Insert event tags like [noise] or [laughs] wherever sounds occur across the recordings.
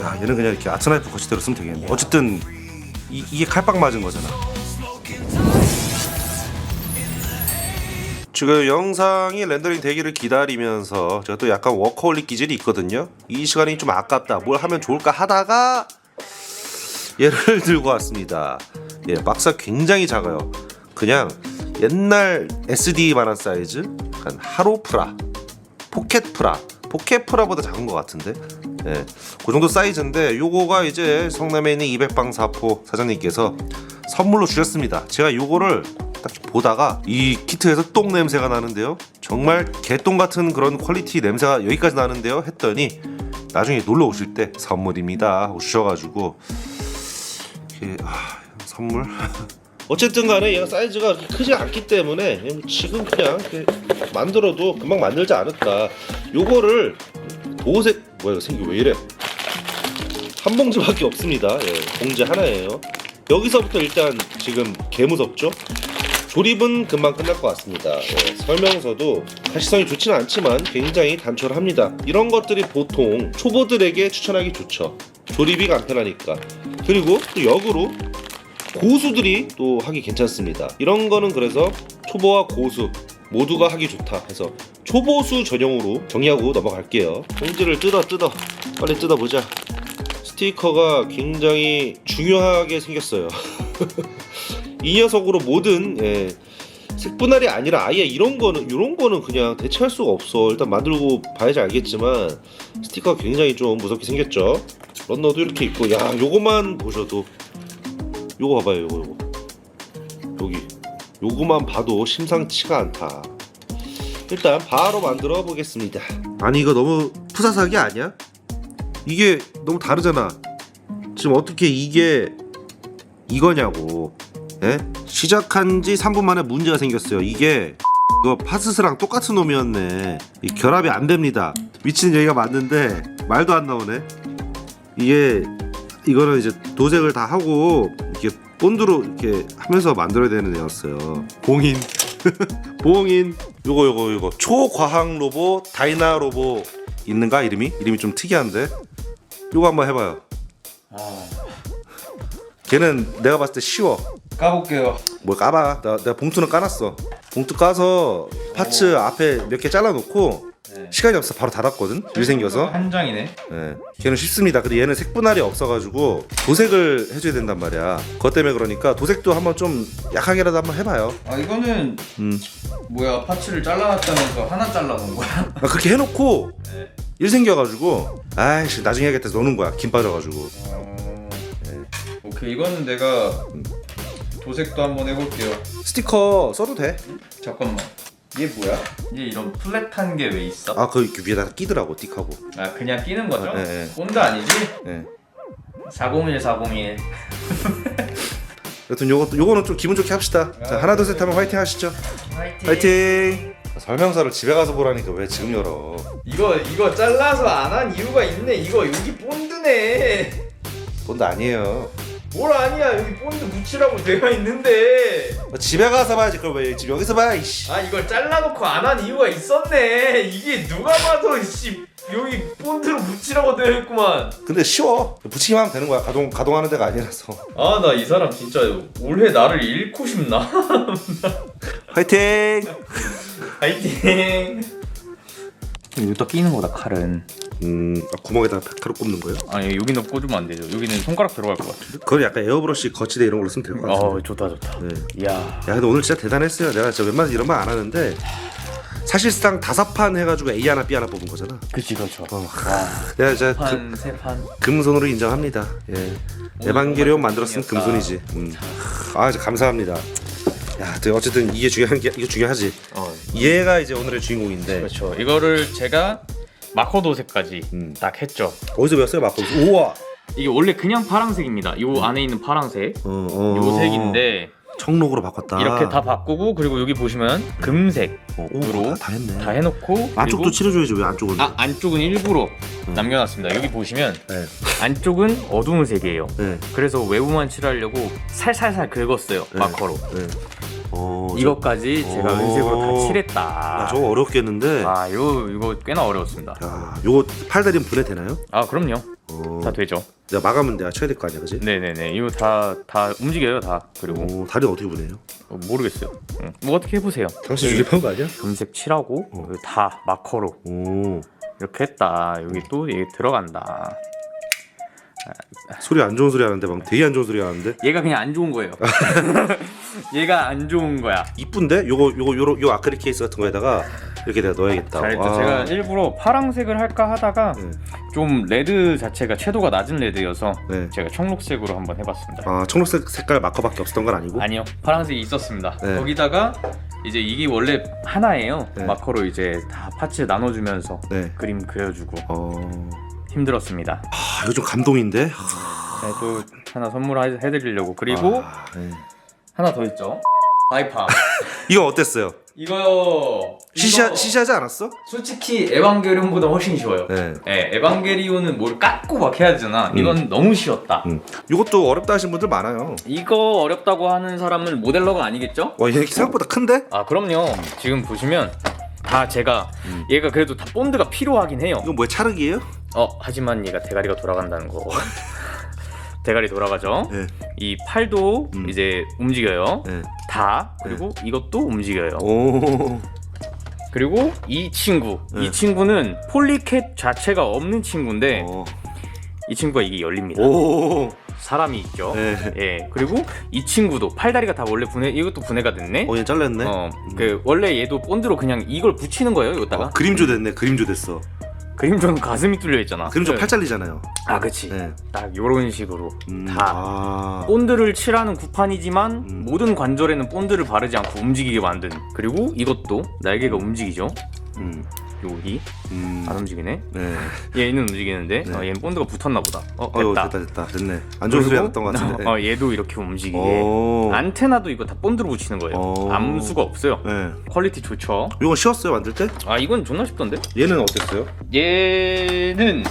야 얘는 그냥 이렇게 아트나이프 거치대로 쓰면 되겠네 어쨌든 이, 이게 칼빵 맞은 거잖아. 지금 영상이 렌더링 되기를 기다리면서 제가 또 약간 워커홀릭 기질이 있거든요. 이 시간이 좀 아깝다. 뭘 하면 좋을까 하다가 얘를 [laughs] 들고 왔습니다. 예 박스가 굉장히 작아요. 그냥 옛날 SD만한 사이즈? 약간 하로프라 포켓 프라. 포켓 프라보다 작은 것 같은데 예, 그 정도 사이즈인데 요거가 이제 성남에 있는 200방 사포 사장님께서 선물로 주셨습니다. 제가 요거를 딱 보다가 이 키트에서 똥 냄새가 나는데요. 정말 개똥 같은 그런 퀄리티 냄새가 여기까지 나는데요 했더니 나중에 놀러 오실 때 선물입니다. 하고 주셔가지고 이게 아, 선물. [laughs] 어쨌든 간에 얘가 사이즈가 크지 않기 때문에 지금 그냥 만들어도 금방 만들지 않을까 요거를 도색 뭐야 생기 왜 이래? 한 봉지밖에 없습니다. 예, 봉지 하나예요. 여기서부터 일단 지금 개 무섭죠? 조립은 금방 끝날 것 같습니다. 예, 설명서도 가시성이 좋지는 않지만 굉장히 단촐합니다. 이런 것들이 보통 초보들에게 추천하기 좋죠. 조립이 간편하니까. 그리고 또 역으로 고수들이 또 하기 괜찮습니다. 이런 거는 그래서 초보와 고수 모두가 하기 좋다 해서 초보수 전용으로 정리하고 넘어갈게요. 봉지를 뜯어 뜯어 빨리 뜯어 보자. 스티커가 굉장히 중요하게 생겼어요. [laughs] 이 녀석으로 모든 예, 색분할이 아니라 아예 이런 거는 이런 거는 그냥 대체할 수가 없어. 일단 만들고 봐야지 알겠지만 스티커가 굉장히 좀 무섭게 생겼죠. 런너도 이렇게 있고 야 요거만 보셔도 요거 봐봐요 요거 요거 여기 요거만 봐도 심상치가 않다 일단 바로 만들어 보겠습니다 아니 이거 너무 푸사삭이 아니야? 이게 너무 다르잖아 지금 어떻게 이게 이거냐고 예? 시작한 지 3분 만에 문제가 생겼어요 이게 이거 파스스랑 똑같은 놈이었네 이 결합이 안 됩니다 미치는 얘기가 맞는데 말도 안 나오네 이게 이거는 이제 도색을 다 하고 이렇게 본드로 이렇게 하면서 만들어야 되는 애였어요. 봉인, [laughs] 봉인. 요거 요거 요거 초과학 로보 다이나 로보 있는가 이름이? 이름이 좀 특이한데. 요거 한번 해봐요. 아, 걔는 내가 봤을 때 쉬워. 까볼게요. 뭘 까봐. 나, 내가 봉투는 까놨어. 봉투 까서 파츠 앞에 몇 개 잘라놓고 네. 시간이 없어 바로 닫았거든. 일 생겨서. 한 장이네. 예, 걔는 쉽습니다. 근데 얘는 색분할이 없어가지고 도색을 해줘야 된단 말이야. 그것 때문에 그러니까 도색도 한번 좀 약하게라도 한번 해봐요. 아 이거는 음. 뭐야 파츠를 잘라놨다면서 하나 잘라놓은 거야? 아, 그렇게 해놓고 네. 일 생겨가지고 아이씨 나중에 해야겠다 해서 노는 거야. 김 빠져가지고. 어... 오케이 이거는 내가 도색도 한번 해볼게요. 스티커 써도 돼. 잠깐만. 얘 뭐야? 얘 이런 플랫한 게 왜 있어? 아, 그 위에다 끼더라고 띡하고. 아 그냥 끼는 거죠? 네, 네. 본드 아니지? 예. 401 401. [laughs] 여튼 요것도 요거는 좀 기분 좋게 합시다. 자 하나 둘 셋 하면 화이팅 하시죠. 화이팅. 화이팅. 설명서를 집에 가서 보라니까 왜 지금 열어? 이거 이거 잘라서 안 한 이유가 있네. 이거 여기 본드네. 본드 아니에요. 뭘 아니야 여기 본드 묻히라고 되어 있는데. 어, 집에 가서 봐야지. 그걸 왜 지금 여기서 봐? 이씨. 아 이걸 잘라놓고 안 한 이유가 있었네 이게 누가 봐도 씨 여기 본드로 묻히라고 되어 있구만 근데 쉬워. 붙이기만 하면 되는 거야. 가동 가동하는 데가 아니라서. 아 나 이 사람 진짜 올해 나를 잃고 싶나? [laughs] 화이팅. [laughs] 파이팅 여기다 끼는 거다 칼은 음 아, 구멍에다 칼을 꼽는 거예요? 아니 여기는 꽂으면 안 되죠 여기는 손가락 들어갈 것 같은데 그걸 약간 에어브러쉬 거치대 이런 걸로 쓰면 될 것 같아. 어 좋다 좋다 네. 이야 야 근데 오늘 진짜 대단했어요. 내가 진짜 웬만해서 이런 말 안 하는데 사실상 다섯 판 해가지고 A 하나 B 하나 뽑은 거잖아. 그치 그렇죠 어, 내가 진짜 그, 판세 판 금손으로 인정합니다. 예. 에반게리온 만들었으면 금손이지. 음. 아 진짜 감사합니다. 야, 또 어쨌든 이게 중요한 게 이거 중요하지. 어 얘가 이제 오늘의 주인공인데 그렇죠 이거를 제가 마커 도색까지 음. 딱 했죠 어디서 배웠어요, 마코? 우와. 이게 원래 그냥 파랑색입니다 요 안에 있는 파랑색 어, 어. 요 색인데 청록으로 바꿨다. 이렇게 다 바꾸고 그리고 여기 보시면 금색 어, 오, 으로 다, 다 했네. 다 해놓고 안쪽도 그리고- 칠해줘야지 왜 안쪽은? 아 안쪽은 일부러 음. 남겨놨습니다 여기 보시면 네. 안쪽은 어두운 색이에요 네. 그래서 외부만 칠하려고 살살살 긁었어요 네. 마커로 네. 어, 이것까지 제가 오. 은색으로 다 저, 칠했다. 아, 저거 어렵겠는데. 아, 이거 이거 꽤나 어려웠습니다. 야, 요거 팔 다리는 분해되나요? 아, 그럼요. 어, 다 되죠. 내가 막으면 내가 쳐야 될 거 아니야, 그지? 네네네. 이거 다 다 움직여요, 다. 그리고 오, 다리 어떻게 분해요? 어, 모르겠어요. 응. 뭐 어떻게 해보세요. 당신 조립한 거 아니야? 금색 칠하고 어. 여기 다 마커로 오, 이렇게 했다. 여기 또 이게 들어간다. 소리 안 좋은 소리 하는데 막 되게 안 좋은 소리 하는데 얘가 그냥 안 좋은 거예요. [laughs] 얘가 안 좋은 거야. 이쁜데? 요거 요거 요거 요 아크릴 케이스 같은 거에다가 이렇게 내가 넣어야겠다. 잘했죠. 와. 제가 일부러 파랑색을 할까 하다가 네. 좀 레드 자체가 채도가 낮은 레드여서 네. 제가 청록색으로 한번 해봤습니다. 아 청록색 색깔 마커밖에 없었던 건 아니고? 아니요, 파란색이 있었습니다. 네. 거기다가 이제 이게 원래 하나예요. 네. 마커로 이제 다 파츠 나눠주면서 네. 그림 그려주고 어, 힘들었습니다. 아 이거 좀 감동인데. 네, 또 하나 선물해드리려고 그리고 아, 네. 하나 더 있죠. 바이팜. [laughs] 이거 어땠어요? 이거요. 시시하 이거 시시하지 않았어? 솔직히 에반게리온보다 훨씬 쉬워요. 네. 네, 에반게리온은 뭘 깎고 막 해야 되잖아. 이건 너무 쉬웠다. 음. 이것도 어렵다 하신 분들 많아요. 이거 어렵다고 하는 사람은 모델러가 아니겠죠? 와 얘 생각보다 큰데? 아 그럼요. 지금 보시면 다 제가 음. 얘가 그래도 다 본드가 필요하긴 해요. 이거 뭐야 차르기예요? 어 하지만 얘가 대가리가 돌아간다는 거. [laughs] 대가리 돌아가죠. 네. 이 팔도 음. 이제 움직여요. 네. 다 그리고 이것도 움직여요. 오. 그리고 이 친구, 네. 이 친구는 폴리캣 자체가 없는 친구인데 어. 이 친구가 이게 열립니다. 오. 사람이 있죠. 네. 예. 그리고 이 친구도 팔다리가 다 원래 분해 이것도 분해가 됐네. 어, 얘 잘렸네. 어, 그 원래 얘도 본드로 그냥 이걸 붙이는 거예요, 여기다가. 어, 그림조 됐네. 그림조 됐어. 그림조는 가슴이 뚫려 있잖아. 그림조 네. 팔 잘리잖아요. 아, 그치. 네. 딱 요런 식으로 음, 다 아. 본드를 칠하는 구판이지만 음. 모든 관절에는 본드를 바르지 않고 움직이게 만든. 그리고 이것도 날개가 움직이죠. 음. 여기 음. 안 움직이네. 네. [laughs] 얘는 움직이는데 네. 어, 얘는 본드가 붙었나 보다. 어, 됐다. 됐다 됐다 됐네. 안 좋은 소리 했던 것 같은데. 어, 얘도 이렇게 움직이게. 오. 안테나도 이거 다 본드로 붙이는 거예요. 어. 암수가 없어요. 네. 퀄리티 좋죠. 이거 쉬웠어요 만들 때? 아 이건 존나 쉽던데? 얘는 어땠어요? 얘는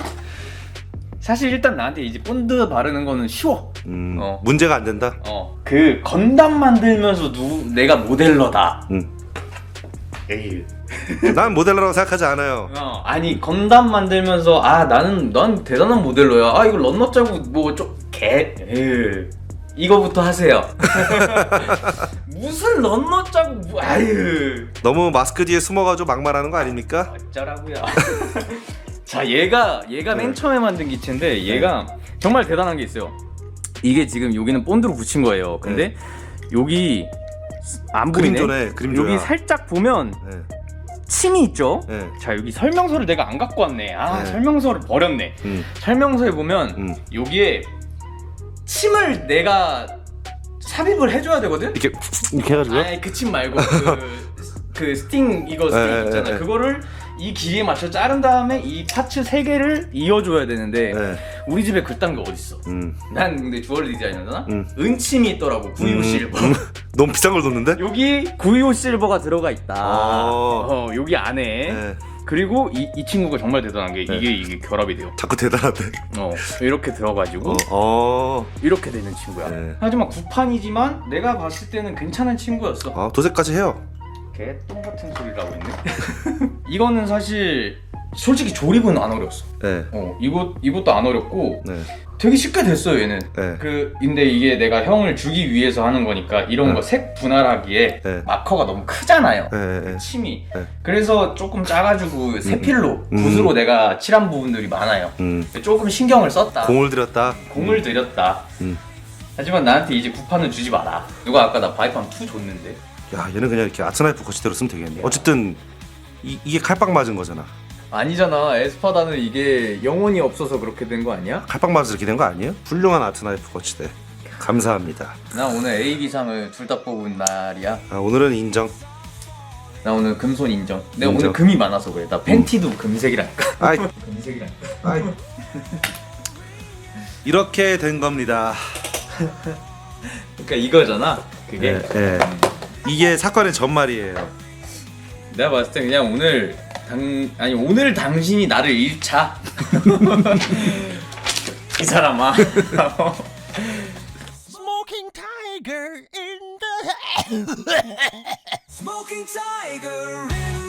사실 일단 나한테 이제 본드 바르는 거는 쉬워. 음. 어. 문제가 안 된다. 어. 그 건담 만들면서 누 내가 모델러다. 음. 에이. 난 모델러라고 생각하지 않아요. 어, 아니 건담 만들면서 아 나는 난 대단한 모델러야. 아 이거 런너 짜고 뭐좀개 이거부터 하세요. [laughs] 무슨 런너 짜고 뭐, 아유. 너무 마스크 뒤에 숨어가지고 막말하는 거 아닙니까? 어쩌라고요. [laughs] 자, 얘가 얘가 맨 네. 처음에 만든 기체인데 얘가 정말 대단한 게 있어요. 이게 지금 여기는 본드로 붙인 거예요. 근데 여기 안 보이네. 그림조네. 그림조야. 여기 살짝 보면 네. 침이 있죠. 네. 자, 여기 설명서를 내가 안 갖고 왔네. 아, 네. 설명서를 버렸네. 음. 설명서에 보면 음. 여기에 침을 내가 삽입을 해줘야 되거든. 이렇게 이렇게 해가지고. 아니 그침 말고 그, [laughs] 그 스팅 이거 스팅 네, 있잖아 네, 네. 그거를 이 길이에 맞춰 자른 다음에 이 파츠 세 개를 이어줘야 되는데 네. 우리 집에 그딴 게 어딨어 음. 난 근데 주얼리 디자이너잖아 음. 은침이 있더라고 925 음. 너무 비싼 걸 넣는데? 여기 925 실버가 들어가 있다 어. 어 여기 안에 네. 그리고 이, 이 친구가 정말 대단한 게 네. 이게 이게 결합이 돼요 자꾸 대단하대. 어 이렇게 들어가지고 어. 어. 이렇게 되는 친구야 네. 하지만 구판이지만 내가 봤을 때는 괜찮은 친구였어 아 도색까지 해요. 개똥 같은 소리를 하고 있네. [laughs] 이거는 사실 솔직히 조립은 안 어렵어. 네. 어, 이것 이것도 안 어렵고 네. 되게 쉽게 됐어요, 얘는. 네. 그 근데 이게 내가 형을 주기 위해서 하는 거니까 이런 네. 거 색 분할하기에 네. 마커가 너무 크잖아요. 네. 네. 침이. 네. 그래서 조금 작아지고 세필로 음. 붓으로 내가 칠한 부분들이 많아요. 음. 조금 신경을 썼다. 공을 들였다. 공을 들였다. 음. 하지만 나한테 이제 구판은 주지 마라. 누가 아까 나 바이팜 2 줬는데. 야 얘는 그냥 이렇게 아트나이프 거치대로 쓰면 되겠네. 어쨌든 이, 이게 칼빵 맞은 거잖아. 아니잖아. 에스파다는 이게 영혼이 없어서 그렇게 된 거 아니야? 칼빵 맞아서 이렇게 된 거 아니에요? 훌륭한 아트나이프 거치대. 감사합니다. 나 오늘 A 기상을 둘 다 뽑은 날이야. 아, 오늘은 인정. 나 오늘 금손 인정. 내가 인정. 오늘 금이 많아서 그래. 나 팬티도 금색이라니까. 아이, [laughs] 금색이라니까. 아이. 이렇게 된 겁니다. 그러니까 이거잖아. 그게. 네, 네. 이게 사건의 전말이에요. 내가 봤을 때 그냥 오늘 당 아니 오늘 당신이 나를 잃자. 이 사람아. Smoking tiger in the Smoking tiger in